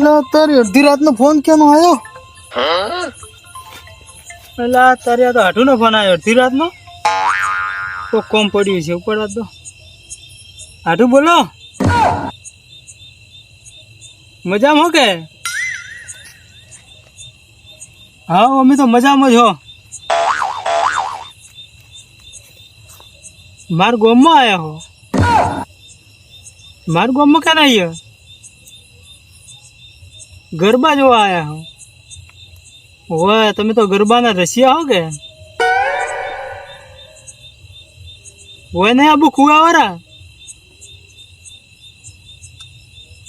એટલે તારી અડધી રાતનો ફોન કેમ આવ્યો એટલે તારે આ તો હાટુનો ફોન આવ્યો અડધી રાતનો? તો કોમ પડ્યું છે ઉપર તો હાટુ બોલો. મજામાં કે? હા, અમે તો મજામાં જ હો. માર ગોમમાં આયા હો. માર ગોમમાં ક્યાં આવ્યા ગરબા જોવા આવ્યા હો. ઓય, તમે તો ગરબાના રસિયા હો કે? ઓય નહીં આબુ ખુવાવાળા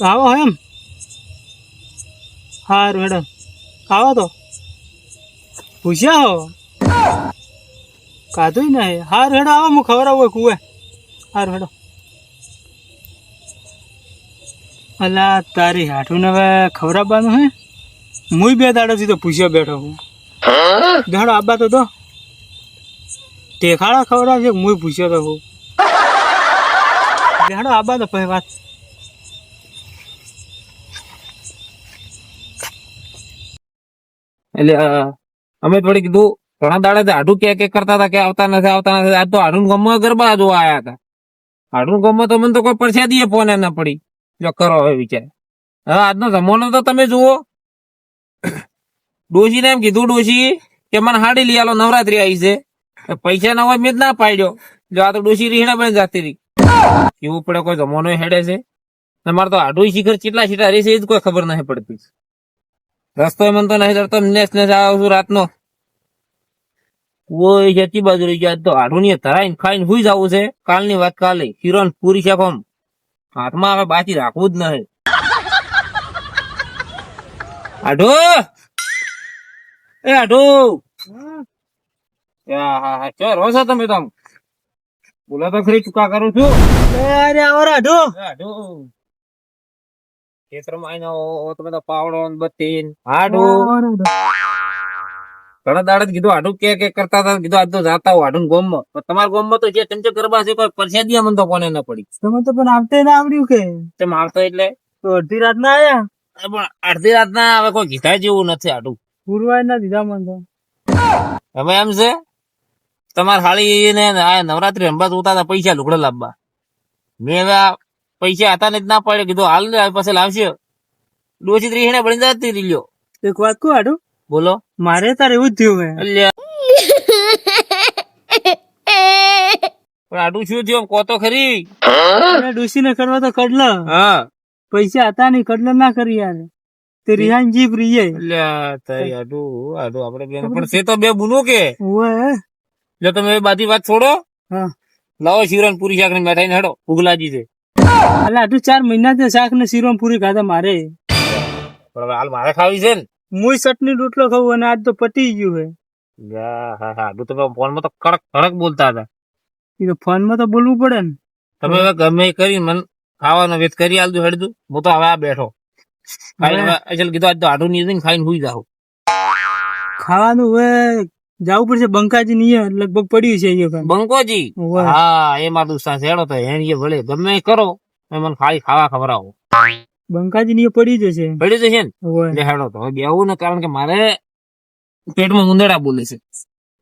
આવો એમ. હારું મેડમ આવો તો. પૂછ્યા હો? કાધું નહીં. હાર, હેડો, આવો હું ખબર હોય કુએ હાર, હેડો. અલા, તારી હાઠું હવે ખવડાવવાનું હે? હું બે દાડોથી તો પૂછ્યો બેઠો હું. દાડો આબા તો દો. ટેખાડા ખવડાવશે હું પૂછ્યો તો હું. દાડો આબા તો પછી વાત. એટલે અમે થોડી કીધું, ઘણા દાડે આડું કે કે કરતા હતા કે આવતા નથી આવતા નથી. આજ તો આડું ગમવા ગરબા જોવા આવ્યા હતા. આડું ગમવા તો મને તો કોઈ પરસાદી ફોન ના પડી. જો હવે વિચાર. હવે આજનો જમાનો તો તમે જુઓ. ડોશીને એમ કીધું ડોશી કે મને હાડી લઈ આલો, નવરાત્રી આવી છે. પૈસા ના હોય મેં જ ના પાડ્યો. જો આ તો ડોશી રીહણા બની જાતી રહી. એવું પડે કોઈ જમાનો હેડે છે. ને મારે તો આડું શિખર ચેટલા છીટા રહેશે એ જ કોઈ ખબર નહીં પડતી. રસ્તો મને તો નહીં ચડતો નેસ નેસ આવું છું રાતનો. ઓય જતી બાજુ રહી ગયા તો આડું ની ધરાઈને ખાઈને હુઈ જવું છે. કાલની વાત કાલે કિરણ પૂરી છે કોમ હાથમાં હવે બાકી રાખવું જ નહીં. આઢો! એ આઢો! હા હા હા ચો રો છો તમે તો બોલો તો ખરી ચૂકા કરું છું? અરે આવો આઢો આઢો! ખેતરમાં આવીને આવો, તમે તો પાવડો ને બત્તી આઢું! ઘણા દાડે કીધું આડું કે કે કરતા હતા? કીધું આજ તો જાતા હું આડું ગોમમાં. તમારા ગોમમાં તો જે ચમચો ગરબા છે કોઈ પરસાદી મને તો કોને ના પડી. તમે તો પણ આવતે ના આવડ્યું કે. તેમ આવતો એટલે તો અડધી રાત ના આયા? પણ અડધી રાત ના હવે કોઈ કીધા જેવું નથી આડું. પૂરવાય ના દીધા મને તો. હવે એમ છે તમારે હાળી ને આ નવરાત્રી રમવા જોતા હતા પૈસા લુગડા લાવવા. મેં હવે પૈસા હતા ને જ ના પડે કીધું હાલ ને પછી લાવશે. ડોસી ત્રીસ ને બની જતી લ્યો. એક વાત કહું આડું? બોલો. મારે તારે એવું જ થયું હે પણ આડું શું થયું કોતો ખરી. ડુસી ને કરવા તો કડલ હા. પૈસા હતા નહીં કડલ ના કરી યાર. તે રિહાન જીપ રહી અલ્યા તારી આડું આડું આપણે બેન પણ છે તો બે બુનો કે. ઓય જો તમે બાધી વાત છોડો. હા. લાવો શિવરાન પૂરી શાકની મેઠાઈ હડો ઉગલાજી છે. એટલે આટલું ચાર મહિના થી શાક ને શિવરાન પૂરી ખાધા મારે. પણ હાલ મારે ખાવી છે ને. મુય ચટણી રોટલો ખાવું અને આજ તો પતી ગયું હે. હા હા. આડું તમે ફોનમાં તો કડક કડક બોલતા હતા. એ તો ફોનમાં તો બોલવું પડે ને. તમે હવે ગમે કરી મને ખાવાનો વેત કરી આલતું હેડતું હું તો હવે આ બેઠો. અચલ કીધું આજ તો આડું નહીં ખાઈને હુઈ જાવ ખાવાનું હવે જવું પડશે બંકાજી ની લગભગ પડ્યું છે અહીંયા બંકોજી? હા એ મારું દોસ્ત હેડો તો એને વળે ગમે કરો. એ મને ખાલી ખાવા ખવડાવો. બંકાજી ની પડી જશે. પડી જશે ને? હેડો તો. હવે બેવું ને કારણ કે મારે પેટમાં ઉંદરા બોલે છે.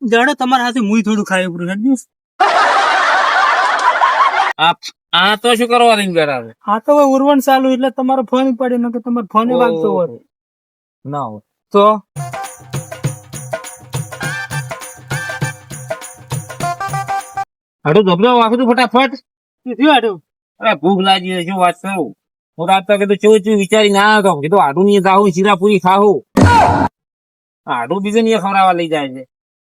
જાડો તમારા હાથે મુઈ થોડું ખાય પૂરું સમજ્યું આ આ તો શું કરવા દઈને બેઠા છે? હા તો ઉરવણ ચાલુ એટલે તમારો ફોન પડે ન કે તમારો ફોન વાગતો હોય. ના હોય. તો? હાડું ધબધો વાગતું ફટાફટ. શું થયું આટલું? અરે ભૂખ લાગી છે શું વાત કરું? હું રાત કીધું ચેવું ચેવું વિચારી ના આવ્યો કીધું આડું ની જાવું શીરાપુરી ખાવું આડું બીજે નહીં ખવડાવવા લઈ જાય છે.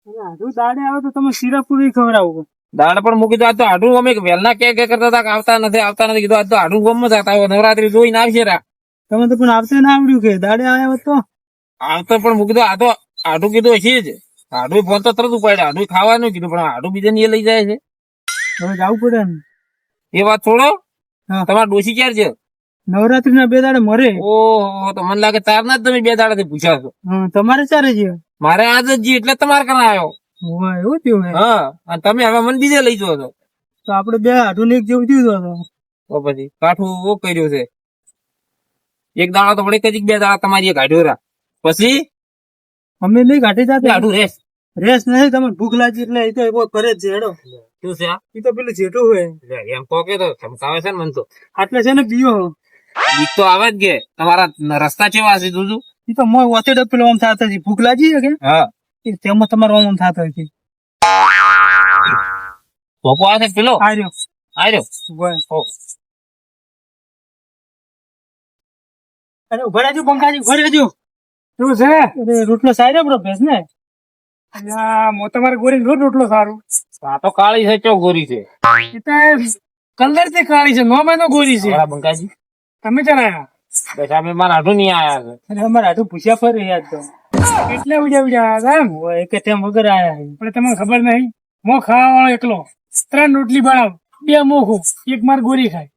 આડું દાડે આવે તો તમે શીરા પૂરી ખવડાવો. દાડ પણ મૂકી દો તો હાડું અમે વહેલા કે કે કરતા હતા આવતા નથી આવતા નથી. કીધું આજ તો હાડું ગમમાં જતા હોય નવરાત્રી જોઈને આવશે રા. તમે તો પણ આવતે ના આવડ્યું કે? દાડે આવ્યા તો? આવતો પણ મૂકી દો આ તો આડું કીધું હશે જ. આડું ફોન તો તરત ઉપાડે આડું ખાવાનું કીધું પણ આડું બીજે ની લઈ જાય છે. હવે જવું પડે ને એ વાત છોડો. તમારા ડોસી ક્યારે છે? નવરાત્રી ના બે દાડે મરે. ઓહો તો મને લાગે તાર ના તમે બે દાડાથી પૂછ્યા છો. તમારે ચારે જીવ. મારે આજ જ એટલે તમારે કરા આવ્યો એવું થયું હા અને તમે હવે મને બીજે લઈ જાઓ છો. તો આપડે બે આધુનિક જેવું થયું હતું તો પછી કાઠું ઓ કર્યું છે. એક દાડા તો વળી કદી બે દાડા તમારી કાઢ્યો રા. પછી? અમે નહીં કાઢી જતા. હાડું રેસ. રેસ નહીં તમને ભૂખ લાગી એટલે એ તો એવો કરે જ છે હેડો શું છે? આ? એ તો પેલું જેટું હોય. એમ કહો કે તો ચમકાવે છે ને મન તો. આટલે છે ને બીયો બીક તો આવે જ કે. તમારા રસ્તા કેવા હશે તું? એ તો મોય ઓતેડો પેલો આમ થાતો છે ભૂખ લાગી છે કે? હા. એ તેમાં તમારો આમ થાતો છે પોપો આવે પેલો? આ રહ્યો આર્યો બસ. ઓ, અરે ઊભા રહેજો પંખાજી ઊભા રહેજો. શું છે? અરે રોટલો સારો બ્રો ભેસ ને? મો તમારે ગોરી રોટ રોટલો સારું. આ તો કાળી છે ચો ગોરી છે? એ તો કલરથી કાળી છે નો મહિનો ગોરી છે. બંકાજી. તમે ચલાયા બસ અમે મારા હાથું નહીં આયા છે. અને અમારે હાથું પૂછ્યા ફરી રહ્યા તો. એટલે ઉજા ઉજા આવ્યા એમ? હોય કે તેમ વગર આયા પણ તમને ખબર નહીં મો ખાવા વાળો એકલો. ત્રણ રોટલી બનાવ બે મોખું એક માર ગોરી ખાય.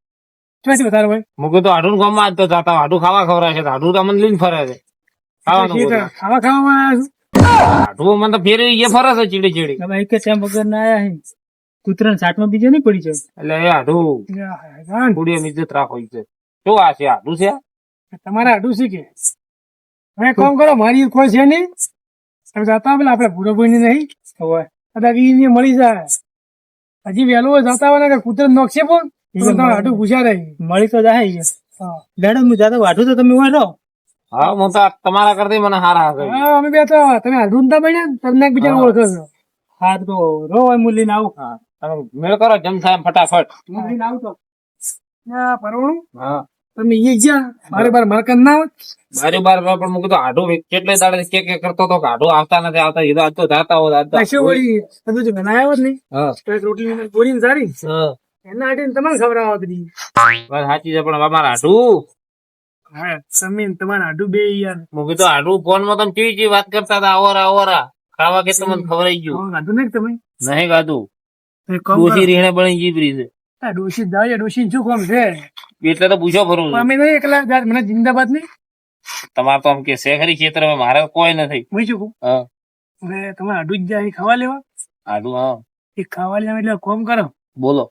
ચોથી વધારે ભાઈ? મુકે તો હાડું ગામમાં તો જાતા હાડું ખાવા ખવડાવે છે હાડું તમને લઈને ફરે છે. ખાવાનું. ખાવા ખાવા આવ્યા હાડું મને તો ફેરવી એ ફરે છે ચીડી ચીડી. ભાઈ એક તેમ વગર ના આયા હે. કૂતરાને સાટમાં બીજો નહીં પડી જાય એટલે હાડું કુડીએ મિજત રાખો છે શું આ છે? આડું છે? તમારે આડું શીખે હવે કોમ કરો મારી કોઈ છે નહીં. તમે જતા પેલા આપડે ભૂરો ભાઈ નહીં. હોય. કદાચ ઈ મળી જાય. હજી વહેલો જતા હોય ને કે કૂતર નોખશે પણ તમારે આડું પૂછ્યા રહી મળી તો જાય મેડમ હું. જાતો વાઢું તો તમે વાઢો હા. હું તો તમારા કરતા મને હારા હશે હા અમે બે તો તમે હાડું નતા બન્યા ને, તમને એક બીજાને ઓળખો છો. હા તો રો હોય મુરલીને આવું. હા. તમે મેળ કરો જમ સાહેબ ફટાફટ. ફટાફટ મુરલીને આવું તો. પરવણું. હા. તમે એ ગયા મારે બાર મારકન ના મારે બારે બાર બાર પણ મૂકી તો હાડું કેટલે દાડે કે કે કરતો તો આઢો આવતા નથી આવતા એ તો જાતા તો જાતા તો વળી બધું જો બનાવ્યા હોત નહીં. હા. રોટલી ને રોટલી ગોળી સારી. હા. એના હાટીને તમારે ખબર આવત બધી. બસ સાચી છે પણ અમારા હાડું હા તમે ને તમારા હાડું બે યાર. મૂકી તો હાડું ફોનમાં તમે ચી ચી વાત કરતા હતા આવરા આવરા. ખાવા કે તમને ખબર ગયું. હા, ગાધું નહીં તમે. નહીં ગાધું ડોસી કરો. બની જીબરી છે આ ડોશી દાય ડોશી શું કોમ છે? એટલે તો પૂછો ફરું અમે નહીં એકલા જાત મને જિંદાબાદ નહીં. તમાર તો આમ કે શેખરી ક્ષેત્ર મારે કોઈ નથી. હું શું કહું? હવે તમે આડું જ જાય ખાવા લેવા? આડું હા. એ ખાવા લેવા એટલે કોમ કરો. બોલો.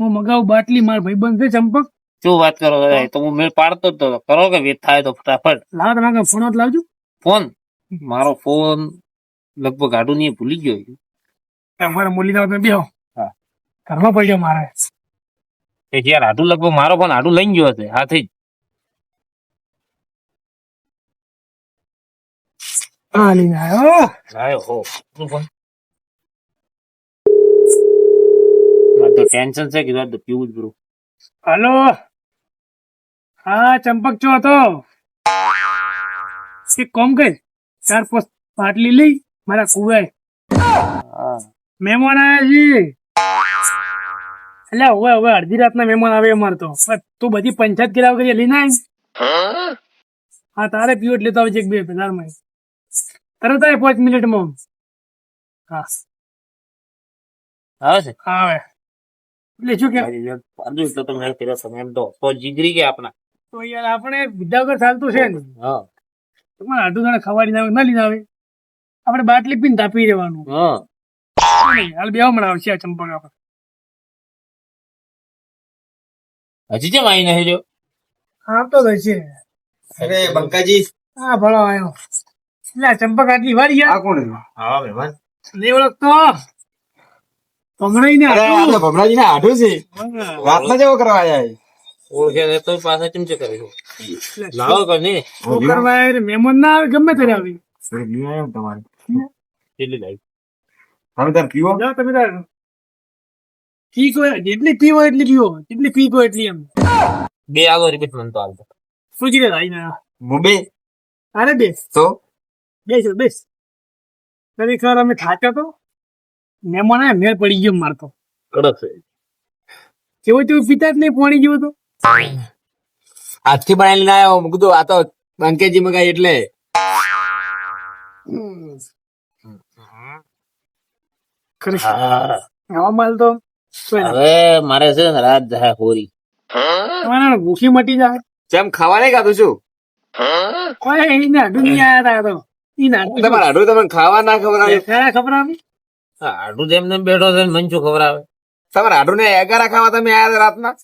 હું મગાવું બાટલી માર ભાઈબંધ છે ચંપક. શું વાત કરો? તો હું મેળ પાડતો જ તો. કરો કે વેત થાય તો ફટાફટ. લાવો તમે ફોન જ લાવજો. ફોન? મારો ફોન લગભગ આડું નહીં ભૂલી ગયો છું. તમારે મૂલી તમે બેહો. હા. ઘરમાં પડ્યો મારે. કે યાર આટલું લગભગ મારો પણ આટલું લઈ ગયો હશે હાથે. જ હા લઈને આવ્યો હો. શું ફોન તો ટેન્શન છે કીધું તો પીવું જ બરું હલો. હા ચંપક છો હતો એક કોમ કઈ ચાર પોસ્ટ પાટલી લઈ મારા કુવાય મહેમાન આવ્યા છે એટલે હવે હવે અડધી રાતના મહેમાન આવે અમારે તો. તું બધી પંચાયત કર્યા વગર લઈ ના હા તારે પીવો એટલે તો આવજે એક બે હજારમાં તરત આવે પાંચ મિનિટમાં. હા. આવે છે? આવે. એટલે શું કે? એટલે તો મેળ કર્યો તમે એમ તો. તો જીગરી ગયા આપણા? તો યાર આપણે વિદ્યા વગર ચાલતું છે ને. હા. તમારે અડધું જણા ખવાડી ના આવે ના લીધા આવે. આપણે બાટલી પીને તાપી રહેવાનું. હા. હાલ બે હમણાં આવશે આ ચંપક આપણે. હજી કેમ આવી નહીં રહ્યો આવતો તો છે. અરે બંકાજી. હા ભલો આવ્યો. એટલે ચંપક આટલી વાર આ યાર કોણ હા મહેમાન. નહીં ઓળખતો. હમણાં ને આટલું. ભમરાજી ને આટલું છે. વાત ના જેવો કરવા આવ્યા ઓળખે ને તો પાછા ચમચે કરી દો લાવો કર ને કરવા મહેમાન ના આવે ગમે ત્યારે આવી. તમારે. કેટલી લાવી તમે તાર પીવો તમે તાર. પીકો જેટલી પીવો એટલી પીવો જેટલી પીકો એટલી એમ. બે આગો રિપીટ મન તો હાલતો શું કીધે ભાઈ ના? મુંબઈ અરે બે. તો? બેસ બેસ. ખરેખર અમે થાક્યો તો? મે મને મેળ પડી ગયો મારતો કડક છે. કેવો તું પિતા જ નહીં પોણી ગયો તો હાથથી બનાવી ના આવ્યો મૂકતો આ તો બંકેજી મગાઈ એટલે. ખરેખર. આવા માલ તો. હવે મારે છે ને રાત જાય હોરી. તમારા ભૂખી મટી જાય? જેમ ખાવા નહીં ખાતું છું કોઈ એને અડું નહીં આયા તા તો. ઈ ના તમારે આઢું તમને ખાવા ના ખબર આવે ખરા ખબર આવે આડું જેમ તેમ બેઠો છે ને મને શું ખબર આવે તમારે આઢું ને એગારા ખાવા તમે આયા હતા રાતના?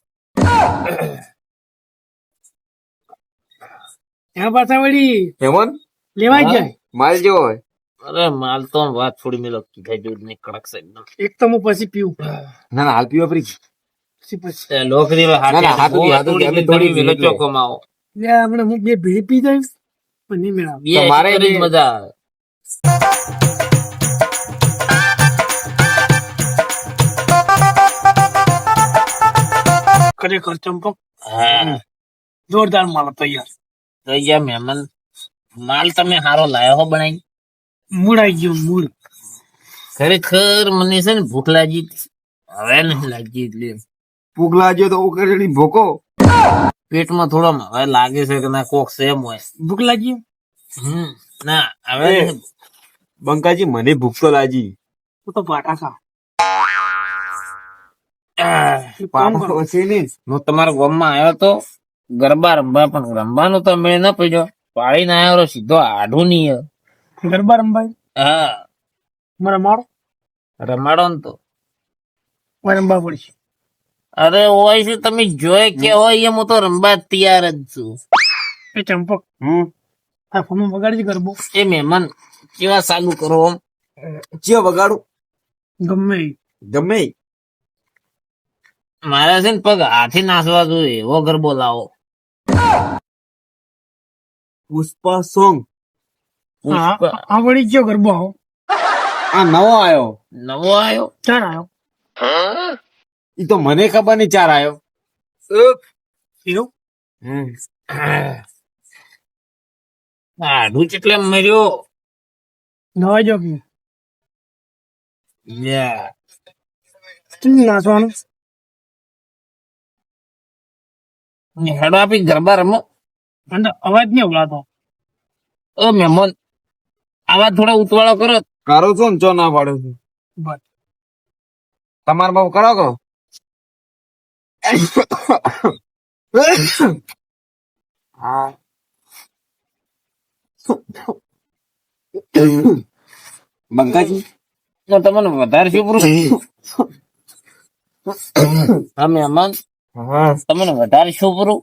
ત્યાં પાછા વળી હેમન લેવાય જાય માલ જેવો હોય. અરે માલ તો વાત થોડી મેલો કીધા દૂધની કડક છે એકદમ એક તો હું પછી પીવું. ના ના હાલ પીવા ફરી પછી પછી. લોકરી હાથે ના, હાથું દી, હાથું દી, થોડી મેલો ચોકો માવો લે હમણાં હું બે ભેળી પી જઈશ પણ નહીં મેળા તમારે કરી મજા આવે. ખરેખર ચંપક? હા. જોરદાર માલ તૈયાર. યાર તો યાર મહેમાન. માલ તમે સારો લાયો હો બનાવી મૂળ આવી ગયો મૂળ. ખરેખર મને છે ને ભૂખ લાગી હવે નહીં લાગી એટલે. ભૂખ લાગ્યો તો ઉકળેલી ભૂકો. પેટમાં થોડો હવે લાગે છે કે ના કોક સેમ હોય. ભૂખ લાગી? હમ ના હવે બંકાજી મને ભૂખ તો લાગી. હું તો પાટા ખા. હું તમારા ગામમાં આવ્યો તો ગરબા રમવા પણ રમવાનું તો મેળ ન પડ્યો. પાડીને આવ્યો સીધો આઢું નહીં ગરબા રંબાઈ હા. મારા મારો રમાડો ને તો. રમવા પડશે અરે હોય છે તમે જોઈ કે હોય એમ હું તો રમવા તૈયાર જ છું. એ ચંપક. હમ. આ ફોન વગાડી ગરબો. એ મહેમાન કેવા સાલું કરો આમ જે વગાડું. ગમે. ગમે. મારા છે ને પગ હાથે નાસવા જોઈએ. એવો ગરબો લાવો. પુષ્પા સોંગ. હા પુષ્પા. આ વળી ગયો ગરબો આવો. આ નવો આયો. નવો આવ્યો ચાર આવ્યો ઈ તો મને ખબર નહીં ચાર આયો. એવું? હમ. આઢું મર્યો? નવા જો નાચવાનું? હેડો આપી ગરબા રમો. અને અવાજ નહીં ઓળાતો ઓ મહેમાન. આવા થોડા ઉતવાળો કરો. કરો છો ને ચો ના પાડો છું. તમારા બાબુ કરો કરો. હા. બંકાજી? તમને વધારે શું પૂરું? હા મહેમાન. હા. તમને વધારે શું પૂરું?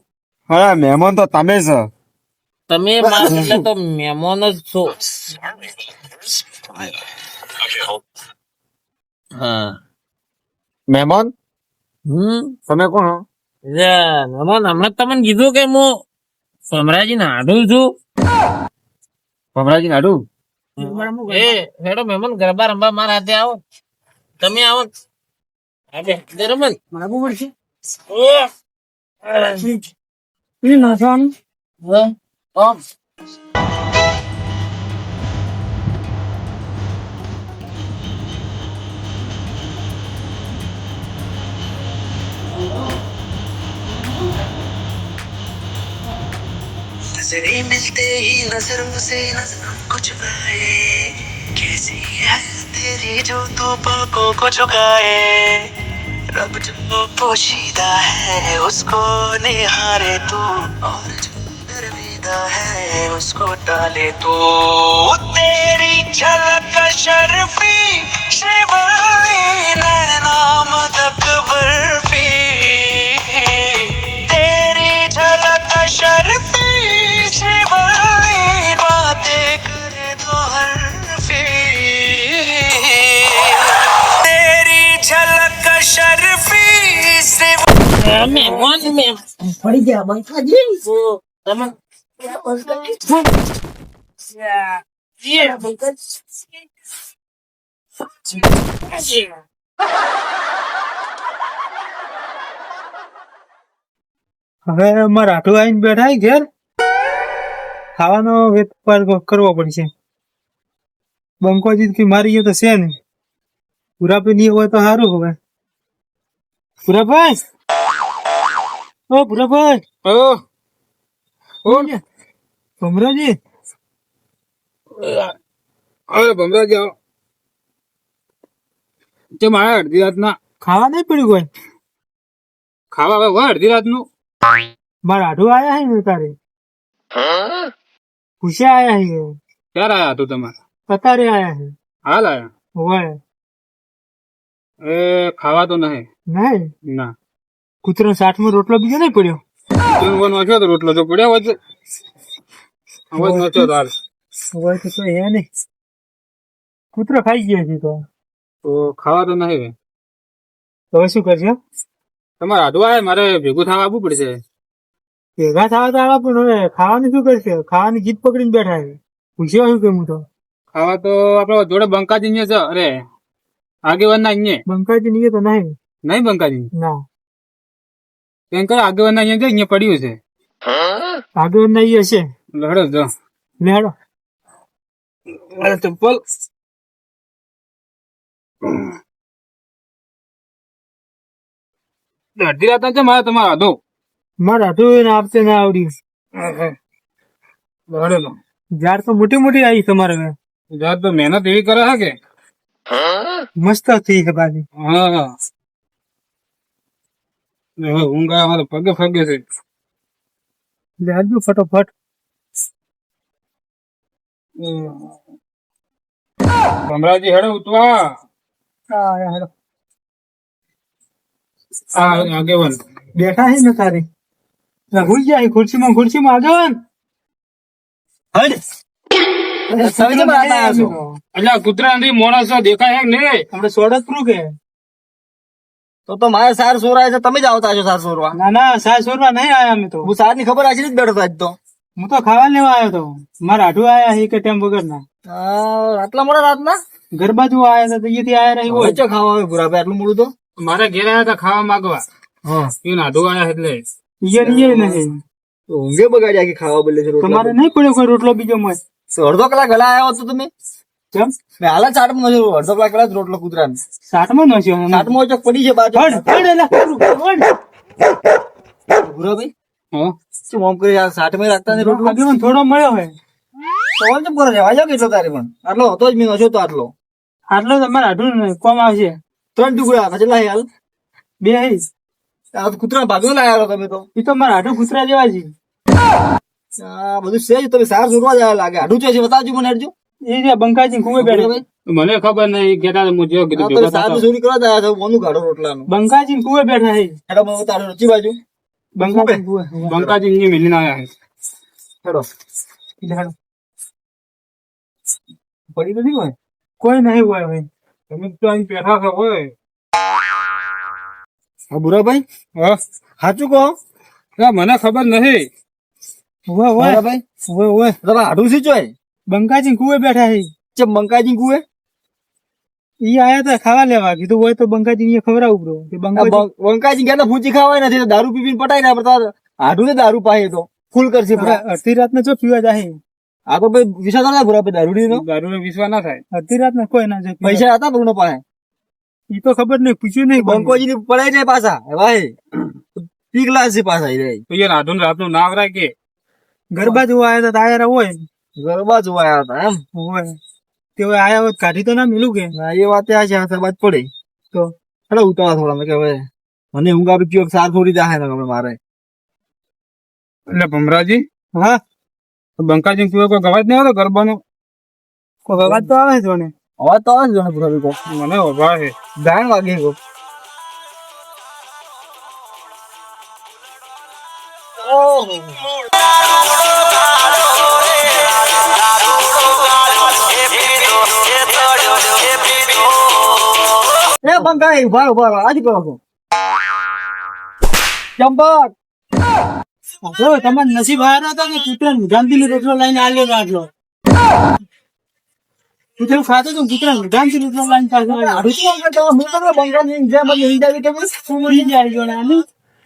હા મહેમાન તો તમે છો. તમે મારા તો મહેમાન જ છો. હા. મહેમાન? હમ. તમે કોણ હો? મહેમાન હમણાં તમને કીધું કે હું સમરાજી નાડું છું. સોમરાજી નાડુ એ હેડો મહેમાન ગરબા રમવા મારા હાથે આવો. તમે આવો. હવે રમન. બરાબર પડશે એ નાચવાનું ઓમ नजरे मिलते ही नजरों से नजर कुछ पाए कैसी है तेरी जो तू पलकों को झुकाए रब जो पोशीदा है उसको निहारे तू और जो लगता है उसको डाले तो। तेरी झलक शर्फी शिवली नाम तक बर्फ़ी। तेरी झलक शर्फी शिवली बातें करे तो हरफी। तेरी झलक शर्फी शिवली मैं मन में पड़ गया भाई जी वो तमन ગયા Yeah. તમે હવે અમારે આટલું આવીને બેઠા ઘેર. ખાવાનો વેપાર કરવો પડશે. બંકો કે મારી ગયો તો છે ને પુરાપી નહીં હોય તો સારું હવે. પુરાભાઈ ઓ પુરાભાઈ ભમરાજી. અરે ભમરાજી આવો. તે મારે અડધી રાતના ખાવા નહીં પડ્યું કોઈ? ખાવા હવે અડધી રાતનું? મારા આઠું આયા હે ને તારે? પૂછ્યા આયા હે? ક્યારે આયા તું તમારે? અત્યારે આયા હે. હાલ આયા? હોય એ ખાવા તો નહીં. નહીં? ના. કૂતરો સાઠમો રોટલો બીજો નહીં પડ્યો? તું વન તો રોટલો તો પડ્યા હોય અવાજ નચો તાર હોય તો હે નહીં કૂતરો ખાઈ ગયો છે તો. તો ખાવા તો નહીં તો શું કરશો? તમારે આડવા આવે? મારે ભેગું થવા આવવું પડશે. ભેગા થવા તો આવા પણ હવે ખાવાનું શું કરશે? ખાવાની જીત પકડીને બેઠા છે. પૂછ્યો શું કેમ તો? ખાવા તો આપડે જોડે બંકાજી છે. અરે આગેવાન ના અહીંયા. બંકાજી નહીં તો નહીં. નહીં બંકાજી? ના. કેમ કરે ના અહીંયા અહીંયા પડ્યું છે. આગળ અહીંયા છે. લડો જો લેડો અરે ચપ્પલ અડધી રાત છે મારે તમારા આધો. મારે હતું એને આપતે ના આવડ્યું લડે તો મોટી મોટી આવી તમારે જાર તો મહેનત એવી કરે છે કે? મસ્ત થઈ છે હા હા. હવે ઊંઘ આવે મારે પગે ફગે છે. લેજો ફટોફટ. ભમરાજી હેડો ઉતવા. હા, હેડો. આ આગેવાન બેઠા છે ને તારી? ભૂલ જાય ખુરશીમાં ખુરશીમાં આગળ એટલે કૂતરા માણસો દેખાય ને કે નહીં? આપણે સોડત પ્રૂ કે તો તો મારે સાર સોરાય છે તમે જ આવતા છો સાર સોરવા. ના ના સાર સોરવા નહીં આયા અમે તો. હું સારની ખબર આશી જ બેઠો આજ તો. હું તો ખાવા લેવા આવ્યો તો. મારા આઠું આયા હી કે ટેમ વગર ના આટલા મોડા રાતના? ઘર બાજુ આયા હતા અહીંયાથી આયા રહી હોય. ચો ખાવા આવે ભૂરા ભાઈ આટલું મોડું તો? મારે ઘેર આવ્યા હતા ખાવા માંગવા. હા. એ નાધું આયા એટલે. ઈયર ઈયર નહીં. ઊંઘે બગાડ્યા કે ખાવા બોલે છે તમારે નહીં પડ્યો કોઈ રોટલો બીજો મત અડધો કલાક હલા આવ્યો હતો તમે? કેમ? મેં હાલ જ ચાટમાં નજર અડધો કલાક પહેલા સાઠમાં નસ્યો ચાટમાં ચોક પડી છે બાજુ. ભૂરા ભાઈ. હા. શું કરી આ રાખતા ને રોટલો? થોડો મળ્યો હોય. તો રહેવા જાવ કેટલો તારે પણ? આટલો હતો જ મેં નશો તો આટલો. આટલો તમારે મારા કોમ આવશે? ત્રણ ટુકડા કેટલા હાલ. બે આ તો કૂતરા ભાગો લાયા તમે તો. એ તો મારા આઠું કૂતરા જેવા છે. બધું સેજ તમે સાર જોડવા જ લાગે. આડું છે બતાવજો મને એ બંકાજી કુવે બેઠા ભાઈ મને ખબર નહીં. કેતા હું જો કીધું ભેગા સાર કરવા જ છો મોનું ગાડો રોટલાનું. બંકાજી કુવે બેઠા છે. હેડો મને બતાડો રચી બાજુ. બંકાજી કુવે બંકાજી અહીંયા મિલીને આયા છે. હેડો. લેડો. પડી તો હોય. કોઈ નહીં હોય ભાઈ તમે તો અહીં બેઠા છો હોય હા બુરાભાઈ? હા. સાચું કહો? ના, મને ખબર નહીં. હોય હોય ભાઈ હોય હોય તમે આડું સી ચોય બંકાજી કુવે બેઠા છે. ચમ બંકાજી કુએ ઈ આયા તા ખાવા લેવા. કીધું હોય તો બંકાજી ને ખવડાવું બ્રો કે આ બંકાજી બં- બંકાજી ગયા તો ભૂચી ખાવાય નથી. તો દારૂ પી પીને પટાઈ રહ્યા પણ તાર આડું ને દારૂ પાહે તો. ફૂલ કરશે હવે અડધી રાત ને જો પીવા જાય. આ તો ભાઈ વિશ્વાસ ના બુરાભાઈ દારૂડી નો દારૂ વિશ્વાસ ના થાય. અડધી રાત ને કોઈ ના જાય. પૈસા પૈસા હતા પૂર્ણ પાસે ઈ તો ખબર નહીં પૂછ્યું નહીં. બંકોજી ની પડાઈ જાય પાછા. ભાઈ પી ગ્લાસ છે પાછા એ તો યાર આધુન રાતનું ના આવરાય કે. ગરબા જોવા આયા તા આયા હોય. ગરબા જોવા આવ્યા હતા એમ. હોય તે હવે આયા હોત કાઢી તો ના મિલું કે. ના એ વાત આ છે આ બાદ પડે. તો હેડો ઉતાવળા થોડા મેં કે હવે મને ઊંઘ આવી ગયો સાર થોડી જાહે ને હવે મારે. એટલે ભમરાજી? હા. બંકાજી તું કોઈ ગવાજ નહીં આવતો ગરબાનો? કોઈ ગવાજ તો આવે જોને અવાજ તો આવે છે ને પૂરા કો મને ઊભા છે. ગાયન વાગે કો એ બંકાઈ ઊભા ઊભા. આજ છો? ચંપક જો તમારે નસીબ હારો હતો કે કૂતરા ગાંધી રોટલો લઈને આલ્યો તો આટલો કૂતરું ખાતો તો કૂતરા ગાંધી રોટલો લઈને પાછો. આડું તમે હું તમને બંકાની જેમ જ હિંદ આવી કે બસ. પી જાય જોણે આની.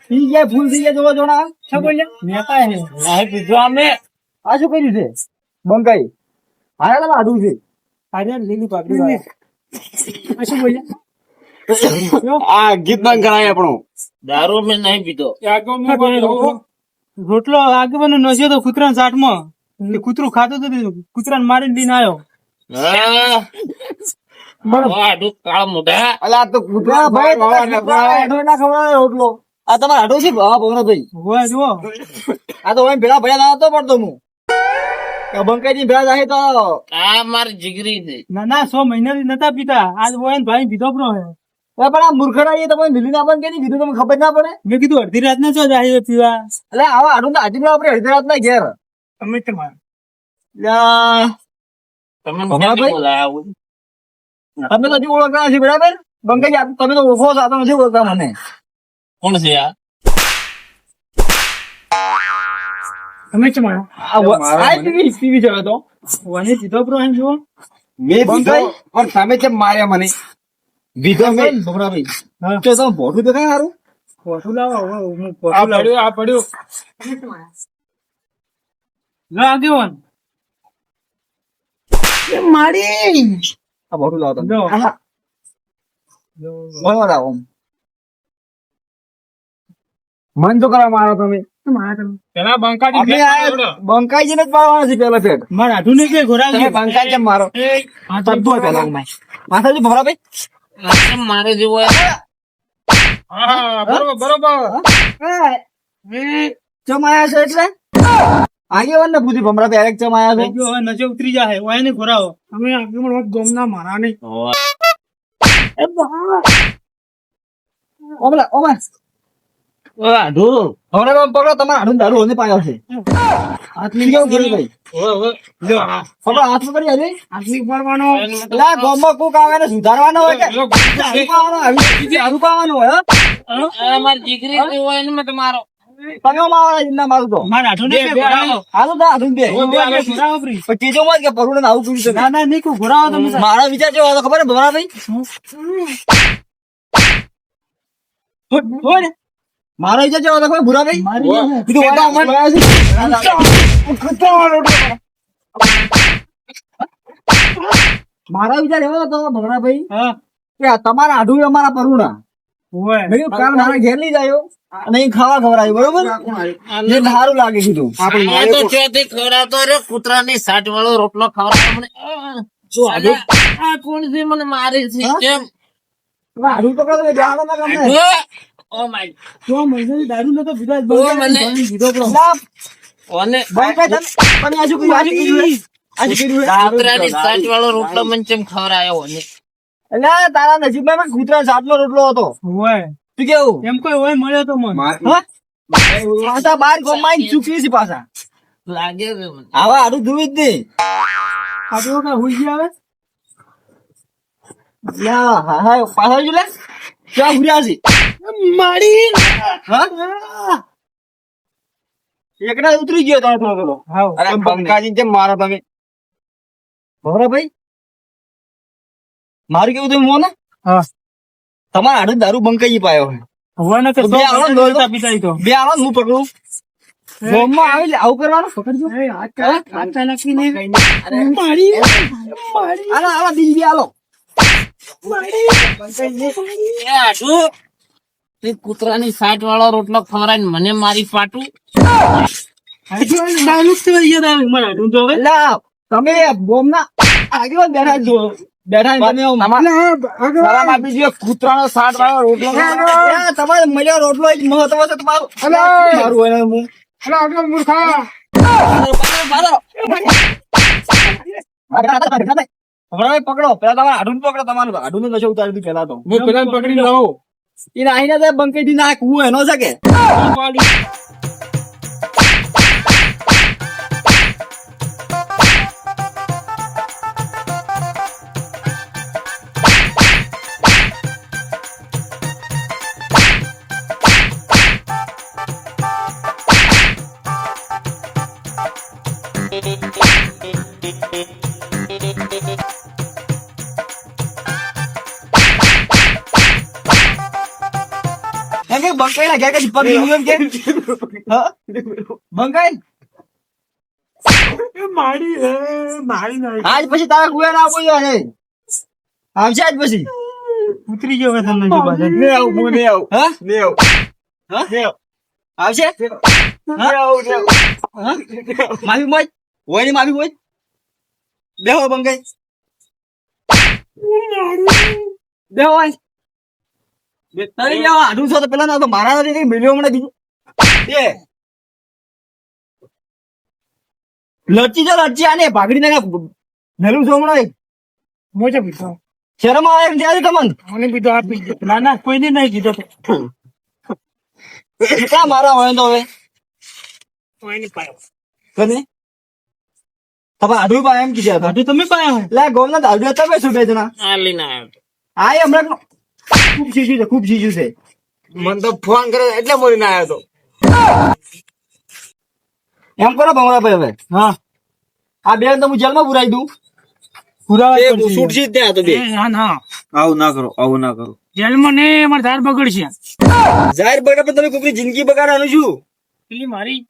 ઈ ગયા ફૂલ થઈ ગયા જોવા જોણા શું બોલ્યા? નેતા હે. નહીં પીધું અમે આ શું કર્યું છે? આયા તમે આડું છે. અરે લીલી પાકડી. આ શું બોલ્યા? આ ગીત બંધ કરાય આપણું. દારૂ મેં નહીં પીધો. રોટલો આગેવાનો નસ્યો તો કૂતરા તે કૂતરું ખાતો તો કૂતરાને મારીને લઈને આવ્યો હા. આડું કાળા મોઢા. અલા આ તો કૂતરા ભાઈ તમે કૂતરા આડો ના ખવડાવે રોટલો. આ તમારે આડો છે ભાઈ આ તો ઓય ભેળા ભેળા ના હતો પડતો હું. બંકાઈ ભેળા જાય તો. આ મારી જીગરી ના ના સો મહિનાથી નતા પીતા. આજ હોય ભાઈ પીધો હવે પણ આ મૂર્ખડા એ તમે મિલી ના પણ કે કીધું તમને ખબર ના પડે? મેં કીધું અડધી રાત ના છો જાય પીવા. એટલે આવા આડું આજે આપણે અડધી રાત ના ઘેર તમારે તમે? તમે તો હજી ઓળખતા નથી બરાબર? બંકાજી તમે તો ઓળખો છો નથી ઓળખતા મને. કોણ છે આ? તમે કેમ આવ્યા? આ ટીવી ટીવી જોયો તો. વને સીધો પ્રો એમ મેં પણ તમે કેમ માર્યા મને? વિધો મેં ભમરાભાઈ. તો તમે ભોઠું દેખાય સારું પોઠું લાવો હવે હું આ પોઠું લાવું. પડ્યું આ પડ્યું. લો આગેવાન. મારી! આ ભોઠું લાવો તમે. મન તો કરવા મારો તમે. મારા પેલા બંકાજી પડ્યો. બંકાઈજીને જ મારવાના છે પેલા ફેટ મારા આઠું ને કે ઘોડા તમે મારો પેલા. માથાજી ભમરાભાઈ. મારે જેવો બરોબર બરોબર. ચમાયા છે એટલે? આગેવાન ને પૂછી ભમરા ત્યારે ચમાયા છે. જો નજે ઉતરી જાય હોય ને ઘોરાવો. અમે આગેવાન વાત ગોમના મારા નહીં. ઓમલા ઓમા આઢું. ભમરાભાઈ પકડો તમારા હાડું દારૂ હોને પાયો છે આટલી કેમ કર્યું ભાઈ મારા વિચાર પકડી આજે. આટલી પડવાનો લા ગામમાં કોક આવે ને સુધારવાનો હોય કે? પેલો દારૂ પાવાનો આવી દારૂ પાવાનો હોય હો? આ મારી દીકરી જેવો એને મેં તમારો. તમે મારા જીના જવા તો ભૂરા ભાઈ. મારી કીધું વાડા અમારે- મારા વિચાર એવો હતો ભમરાભાઈ ભાઈ કે તમારા આઢું અમારા પરુણા. મેં કીધું કાલ મારા ઘેર લઈ જાયો. અને ખાવા ખવડાયું બરોબર? જે સારું લાગે કીધું. આ તો ચોથી ખવડાવતો? રે કૂતરાની સાટ વાળો રોટલો ખવડાવ મને. જો આ કોણ છે? મને મારે છે. કેમ? આઢું તો તો જાણો ના ગમે. ઓ માય જો મને દારૂ નતો પીધો ઓ મને કરીને કીધો ઓને ભાઈ ભાઈ તમે તમે આજુ કીધું આજુ કીધું આજુ કીધું હે? કૂતરાની વાળો રોટલો મને ઓને? એટલે તારા નજીબમાં પણ કૂતરા સાતનો રોટલો હતો. હોય. શું કેવું? એમ કોઈ હોય મળ્યો તો મને. પાછા બાર ગોમાઈ ચૂકી છે પાછા. લાગે છે મને. આવા આડું ધુવી જ નહીં. આટલો કા હુઈ ગયા હવે? યા, હા હા પાછા જો લે. ક્યાં ભૂર્યા છે? મારી હા? એકડા ઉતરી ગયો તારો થોડો પેલો અરે બંકાજી જેમ મારો તમે? ભવરા ભાઈ? મારું કેવું તમે મોને? હા. તમારા હાડું દારૂ બંકાઈ પાયો બે આવો હું પકડું. ગોમમાં આવી આવું કરવાનું? પકડજો. મારી મારી આલો તે કૂતરાની સાટ વાળો રોટલો ખવડાવીને મને મારી પાટું. તમે બેઠા છો બેઠા ને કૂતરાનો સાત વાળો તમારે મળ્યો રોટલો એક મહત્વ છે તમારું મારું હોય ને હું હવે પકડો પેલા તમારે હાડું પકડો તમારું. હાડું નું નશો ઉતારી પેલા તો. હું પેલા પકડી લઉં એને આઈને તો બંકાઈ થી નાખ હું એનો છે કે ના ઘેર કશું પગ નીકળ્યો કે? હા? બંકાઈ મારી મારી ના આજ પછી તારા કુયા ના બોલ્યો છે આવશે આજ પછી. ઉતરી ગયો હવે તમને જો પાછળ ને આવ હું ને આવ. હા? ને આવ. હા? ને આવ. આવશે માફી મોજ હોયની માફી મોજ બેહો બંગાઈ બેહો તારી બેહો આડું છો તો પેલા ના તો મારા નથી કઈ મિલ્યો હમણાં બીજું. બે લચ્છી જો લચ્છી. આને ભાગડી નાખે. નલું છો હમણાં મોજે પીધો? શરમ આવે એમ ત્યાં તમને મને પીધો આપી દે ના ના કોઈને નહીં કીધો કેટલા મારા હોય તો હવે? કોઈને પાયો. કને? હવે આડું પા એમ કીધું હતા. તમે પાયા લે ગોમના દાડુ તમે શું બે જણા? આ લઈને આવ્યો આ એ હમણાં ખૂબ શીશું છે ખૂબ શીશું છે મને તો ફોન કરે એટલે બોલીને આવ્યો તો. એમ કરો ભમરાભાઈ હવે હા. આ બેન તો હું જેલમાં પુરાઈ દઉં. પુરાવા જ એ પડશે. છૂટશે જ ત્યાં તો બે. ના ના. આવું ના કરો આવું ના કરો. જેલમાં ને અમારે ધાર બગડશે. બગડે પણ તમે કોકની જિંદગી બગાડવાનું છું પેલી મારી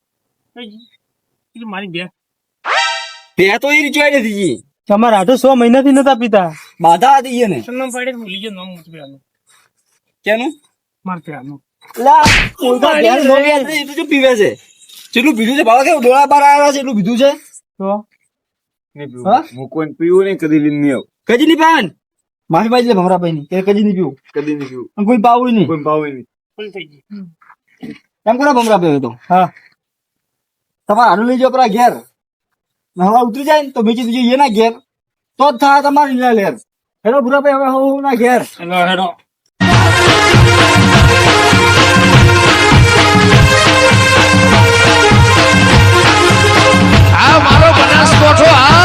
પેલી મારી બે. બે તો એ રીચવાય નથી તમારા આઠો સો મહિનાથી નતા પીતા. બાધા હતી એને તમને પડે ભૂલી ગયો નામ મૂકી પેલાનું. કેનું? માર પેલાનું. લા તો ઘેર નો એ તો શું પીવે છે? જેટલું પીધું છે બાબા કે ડોળા બાર આવ્યા છે એટલું પીધું છે? તો? હા? હું કોઈ પીવું નહીં કદી લીન નહીં કદી નહીં પાન? માફી પાડી લે ભમરાભાઈ ની કે કદી નહીં પીવું. કદી નહીં પીવું. કોઈ પાવું નહીં. કોઈ પાવું નહીં. ફૂલ થઈ ગઈ. એમ કરો ભમરા ભાઈ તો. હા. તમારે હાડું લઈ જાઓ પેલા ઘેર. નવા ઉતરી જાય ને તો બીજી બીજી એના ઘેર. તો જ થાય તમારે લીલા લેર હેલો ભૂરાભાઈ હવે હું ના ઘેર. હેલો હેલો આ મારો બનાસકોઠો આ